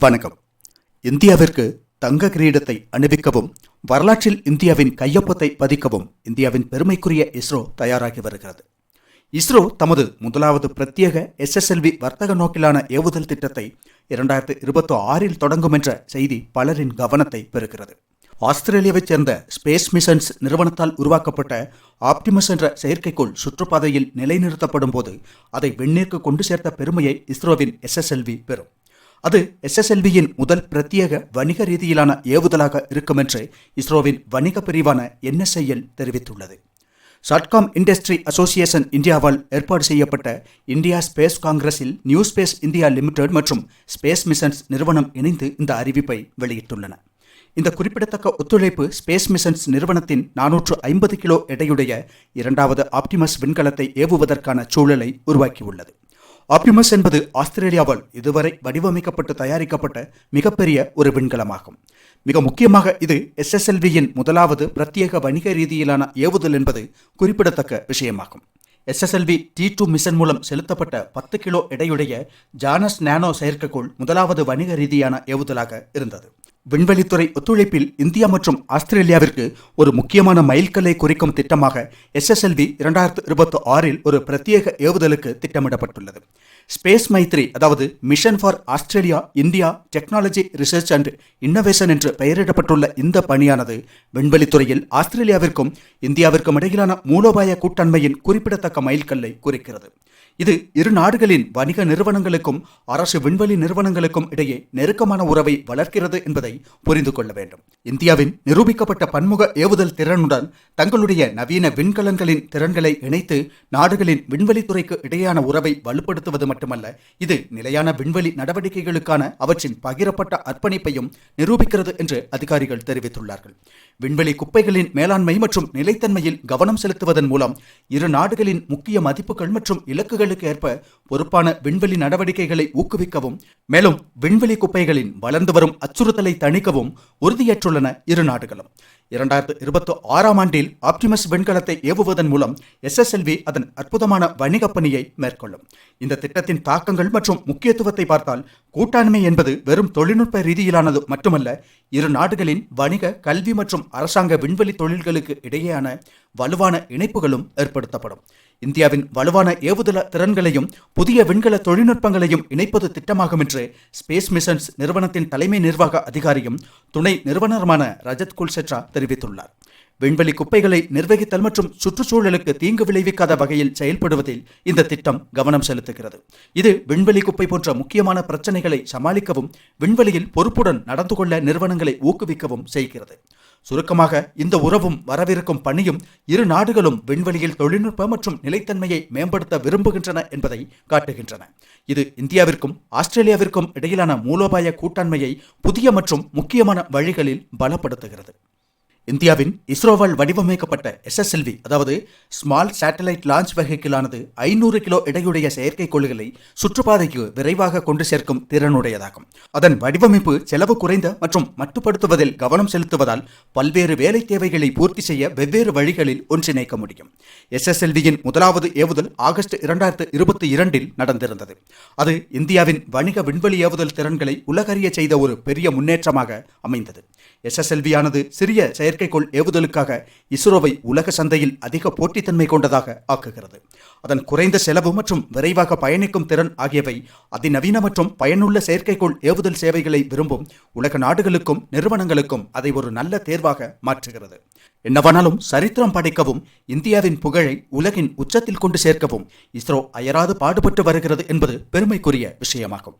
வணக்கம். இந்தியாவிற்கு தங்க கிரீடத்தை அணிவிக்கவும் வரலாற்றில் இந்தியாவின் கையொப்பத்தை பதிக்கவும் இந்தியாவின் பெருமைக்குரிய இஸ்ரோ தயாராகி வருகிறது. இஸ்ரோ தமது முதலாவது பிரத்யேக எஸ்எஸ்எல்வி வர்த்தக நோக்கிலான ஏவுதல் திட்டத்தை இரண்டாயிரத்து இருபத்தி ஆறில் தொடங்கும் என்ற செய்தி பலரின் கவனத்தை பெறுகிறது. ஆஸ்திரேலியாவைச் சேர்ந்த ஸ்பேஸ் மிஷன்ஸ் நிறுவனத்தால் உருவாக்கப்பட்ட ஆப்டிமஸ் என்ற செயற்கைக்கோள் சுற்றுப்பாதையில் நிலைநிறுத்தப்படும் போது அதை விண்ணிற்கு கொண்டு சேர்த்த பெருமையை இஸ்ரோவின் எஸ்எஸ்எல்வி பெறும். அது எஸ்எஸ்எல்வியின் முதல் பிரத்யேக வணிக ரீதியிலான ஏவுதலாக இருக்கும் என்று இஸ்ரோவின் வணிக பிரிவான என்எஸ்ஐஎல் தெரிவித்துள்ளது. ஷாட்காம் இண்டஸ்ட்ரி அசோசியேஷன் இந்தியாவால் ஏற்பாடு செய்யப்பட்ட இந்தியா ஸ்பேஸ் காங்கிரஸில் நியூ ஸ்பேஸ் இந்தியா லிமிடெட் மற்றும் ஸ்பேஸ் மிஷன்ஸ் நிறுவனம் இணைந்து இந்த அறிவிப்பை வெளியிட்டுள்ளன. இந்த குறிப்பிடத்தக்க ஒத்துழைப்பு ஸ்பேஸ் மிஷன்ஸ் நிறுவனத்தின் நானூற்று ஐம்பது கிலோ எடையுடைய இரண்டாவது ஆப்டிமஸ் விண்கலத்தை ஏவுவதற்கான சூழலை உருவாக்கியுள்ளது. ஆப்டிமஸ் என்பது ஆஸ்திரேலியாவால் இதுவரை வடிவமைக்கப்பட்டு தயாரிக்கப்பட்ட மிகப்பெரிய ஒரு விண்கலமாகும். மிக முக்கியமாக இது எஸ்எஸ்எல்வியின் முதலாவது பிரத்யேக வணிக ரீதியிலான ஏவுதல் என்பது குறிப்பிடத்தக்க விஷயமாகும். எஸ்எஸ்எல்வி டி டூ மிஷன் மூலம் செலுத்தப்பட்ட பத்து கிலோ எடையுடைய ஜானஸ் நானோ செயற்கைக்கோள் முதலாவது வணிக ரீதியான ஏவுதலாக இருந்தது. விண்வெளித்துறை ஒத்துழைப்பில் இந்தியா மற்றும் ஆஸ்திரேலியாவிற்கு ஒரு முக்கியமான மைல்கல்லை குறிக்கும் திட்டமாக எஸ்எஸ்எல்வி இரண்டாயிரத்து இருபத்தி ஆறில் ஒரு பிரத்யேக ஏவுதலுக்கு திட்டமிடப்பட்டுள்ளது. ஸ்பேஸ் மைத்ரி அதாவது mission for Australia India technology research and innovation என்று பெயரிடப்பட்டுள்ள இந்த பணியானது விண்வெளித்துறையில் ஆஸ்திரேலியாவிற்கும் இந்தியாவிற்கும் இடையிலான மூலோபாய கூட்டாண்மையின் குறிப்பிடத்தக்க மைல்கல்லை குறிக்கிறது. இது இரு நாடுகளின் வணிக நிறுவனங்களுக்கும் அரசு விண்வெளி நிறுவனங்களுக்கும் இடையே நெருக்கமான உறவை வளர்க்கிறது என்பதை புரிந்து கொள்ள வேண்டும். இந்தியாவின் நிரூபிக்கப்பட்ட பன்முக ஏவுதல் திறனுடன் தங்களுடைய நவீன விண்கலங்களின் திறன்களை இணைத்து நாடுகளின் விண்வெளித்துறைக்கு இடையேயான உறவை வலுப்படுத்துவது மட்டுமல்ல இது நிலையான விண்வெளி நடவடிக்கைகளுக்கான அவற்றின் பகிரப்பட்ட அர்ப்பணிப்பையும் நிரூபிக்கிறது என்று அதிகாரிகள் தெரிவித்துள்ளார்கள். விண்வெளி குப்பைகளின் மேலாண்மை மற்றும் நிலைத்தன்மையில் கவனம் செலுத்துவதன் மூலம் இரு நாடுகளின் முக்கிய மதிப்புகள் மற்றும் தேவைகளுக்கு ஏற்ப பொறுப்பான விண்வெளி நடவடிக்கைகளை ஊக்குவிக்கவும் மேலும் விண்வெளி குப்பைகளின் வளர்ந்து வரும் அச்சுறுத்தலை தணிக்கவும் உறுதியேற்றுள்ளன இரு நாடுகளும். இரண்டாயிரத்து இருபத்தி ஆறாம் ஆண்டில் ஆப்டிமஸ் விண்கலத்தை ஏவுவதன் மூலம் எஸ்எஸ்எல்வி அதன் அற்புதமான வணிக பணியை மேற்கொள்ளும். இந்த திட்டத்தின் தாக்கங்கள் மற்றும் முக்கியத்துவத்தை பார்த்தால் கூட்டாண்மை என்பது வெறும் தொழில்நுட்ப ரீதியிலானது மட்டுமல்ல இரு நாடுகளின் வணிக கல்வி மற்றும் அரசாங்க விண்வெளி தொழில்களுக்கு இடையேயான வலுவான இணைப்புகளும் ஏற்படுத்தப்படும். இந்தியாவின் வலுவான ஏவுதள திறன்களையும் புதிய விண்கல தொழில்நுட்பங்களையும் இணைப்பது திட்டமாகும் என்று ஸ்பேஸ் மிஷன்ஸ் நிறுவனத்தின் தலைமை நிர்வாக அதிகாரியும் துணை நிறுவனருமான ரஜத் குல்செட்ரா தெரிவித்துள்ளார். விண்வெளி குப்பைகளை நிர்வகித்தல் மற்றும் சுற்றுச்சூழலுக்கு தீங்கு விளைவிக்காத வகையில் செயல்படுவதில் இந்த திட்டம் கவனம் செலுத்துகிறது. இது விண்வெளி குப்பை போன்ற முக்கியமான பிரச்சனைகளை சமாளிக்கவும் விண்வெளியில் பொறுப்புடன் நடந்து கொள்ள நிறுவனங்களை ஊக்குவிக்கவும் செய்கிறது. சுருக்கமாக இந்த உறவும் வரவிருக்கும் பணியும் இரு நாடுகளும் விண்வெளியில் தொழில்நுட்ப மற்றும் நிலைத்தன்மையை மேம்படுத்த விரும்புகின்றன என்பதை காட்டுகின்றன. இது இந்தியாவிற்கும் ஆஸ்திரேலியாவிற்கும் இடையிலான மூலோபாய கூட்டாண்மையை புதிய மற்றும் முக்கியமான வழிகளில் பலப்படுத்துகிறது. இந்தியாவின் இஸ்ரோவால் வடிவமைக்கப்பட்ட எஸ்எஸ்எல்வி அதாவது ஸ்மால் சேட்டலைட் லான்ச் வெஹிக்கிளானது ஐநூறு கிலோ எடையுடைய செயற்கைக்கோள்களை சுற்றுப்பாதைக்கு விரைவாக கொண்டு சேர்க்கும் திறனுடையதாகும். அதன் வடிவமைப்பு செலவு குறைந்த மற்றும் மட்டுப்படுத்துவதில் கவனம் செலுத்துவதால் பல்வேறு வேலை தேவைகளை பூர்த்தி செய்ய வெவ்வேறு வழிகளில் ஒன்றிணைக்க முடியும். எஸ்எஸ்எல்வியின் முதலாவது ஏவுதல் ஆகஸ்ட் இரண்டாயிரத்து இருபத்தி இரண்டில் நடந்திருந்தது. அது இந்தியாவின் வணிக விண்வெளி ஏவுதல் திறன்களை உலகறிய செய்த ஒரு பெரிய முன்னேற்றமாக அமைந்தது. எஸ்எஸ்எல்வியானது சிறிய செயற்கைக்கோள் ஏவுதலுக்காக இஸ்ரோவை உலக சந்தையில் அதிக போட்டித்தன்மை கொண்டதாக ஆக்குகிறது. அதன் குறைந்த செலவு மற்றும் விரைவாக பயணிக்கும் திறன் ஆகியவை அதிநவீன மற்றும் பயனுள்ள செயற்கைக்கோள் ஏவுதல் சேவைகளை விரும்பும் உலக நாடுகளுக்கும் நிறுவனங்களுக்கும் அதை ஒரு நல்ல தேர்வாக மாற்றுகிறது. என்னவானாலும் சரித்திரம் படைக்கவும் இந்தியாவின் புகழை உலகின் உச்சத்தில் கொண்டு சேர்க்கவும் இஸ்ரோ அயராது பாடுபட்டு வருகிறது என்பது பெருமைக்குரிய விஷயமாகும்.